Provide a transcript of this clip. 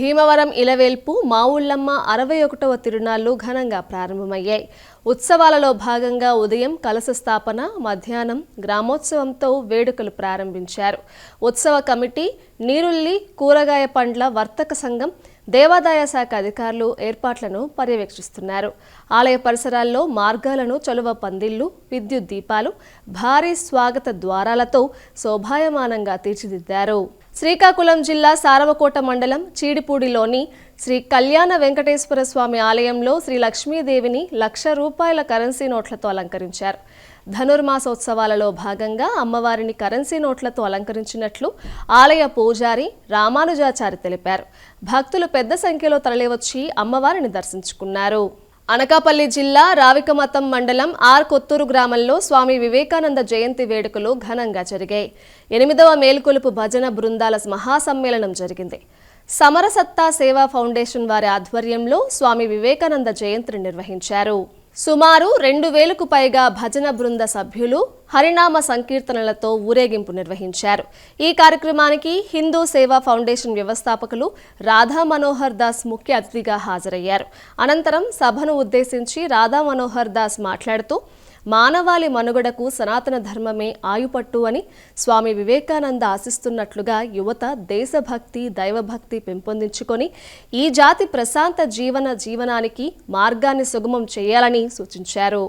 భీమవరం ఇలవేల్పు మావుళ్ళమ్మ అరవై ఒకటవ తిరునాళ్ళు ఘనంగా ప్రారంభమయ్యాయి. ఉత్సవాలలో భాగంగా ఉదయం కలశ స్థాపన మధ్యాహ్నం గ్రామోత్సవంతో వేడుకలు ప్రారంభించారు. ఉత్సవ కమిటీ నీరుల్లి కూరగాయ పండ్ల వర్తక సంఘం దేవాదాయ శాఖ అధికారులు ఏర్పాట్లను పర్యవేక్షిస్తున్నారు. ఆలయ పరిసరాల్లో మార్గాలను చొలవ పందిళ్ళు విద్యుత్ దీపాలు భారీ స్వాగత ద్వారాలతో శోభాయమానంగా తీర్చిదిద్దారు. శ్రీకాకుళం జిల్లా సారవకోట మండలం చీడిపూడిలోని శ్రీ కళ్యాణ వెంకటేశ్వర స్వామి ఆలయంలో శ్రీ లక్ష్మీదేవిని లక్ష రూపాయల కరెన్సీ నోట్లతో అలంకరించారు. ధనుర్మాసోత్సవాలలో భాగంగా అమ్మవారిని కరెన్సీ నోట్లతో అలంకరించినట్లు ఆలయ పూజారి రామానుజాచారి తెలిపారు. భక్తులు పెద్ద సంఖ్యలో తరలివచ్చి అమ్మవారిని దర్శించుకున్నారు. అనకాపల్లి జిల్లా రావికమతం మండలం ఆర్ కొత్తూరు గ్రామంలో స్వామి వివేకానంద జయంతి వేడుకలు ఘనంగా జరిగాయి. ఎనిమిదవ మేల్కొలుపు భజన బృందాల మహాసమ్మేళనం జరిగింది. సమరసత్తా సేవా ఫౌండేషన్ వారి ఆధ్వర్యంలో స్వామి వివేకానంద జయంతిని నిర్వహించారు. సుమారు రెండు వేలకు పైగా భజన బృంద సభ్యులు హరినామ సంకీర్తనలతో ఊరేగింపు నిర్వహించారు. ఈ కార్యక్రమానికి హిందూ సేవా ఫౌండేషన్ వ్యవస్థాపకులు రాధా మనోహర్ దాస్ ముఖ్య అతిథిగా హాజరయ్యారు. అనంతరం సభను ఉద్దేశించి రాధా మనోహర్ దాస్ మాట్లాడుతూ మానవాళి మనుగడకు సనాతన ధర్మమే ఆయుపట్టు అని స్వామి వివేకానంద ఆశిస్తున్నట్లుగా యువత దేశభక్తి దైవభక్తి పెంపొందించుకొని ఈ జాతి ప్రశాంత జీవన జీవనానికి మార్గాన్ని సుగమం చేయాలని సూచించారు.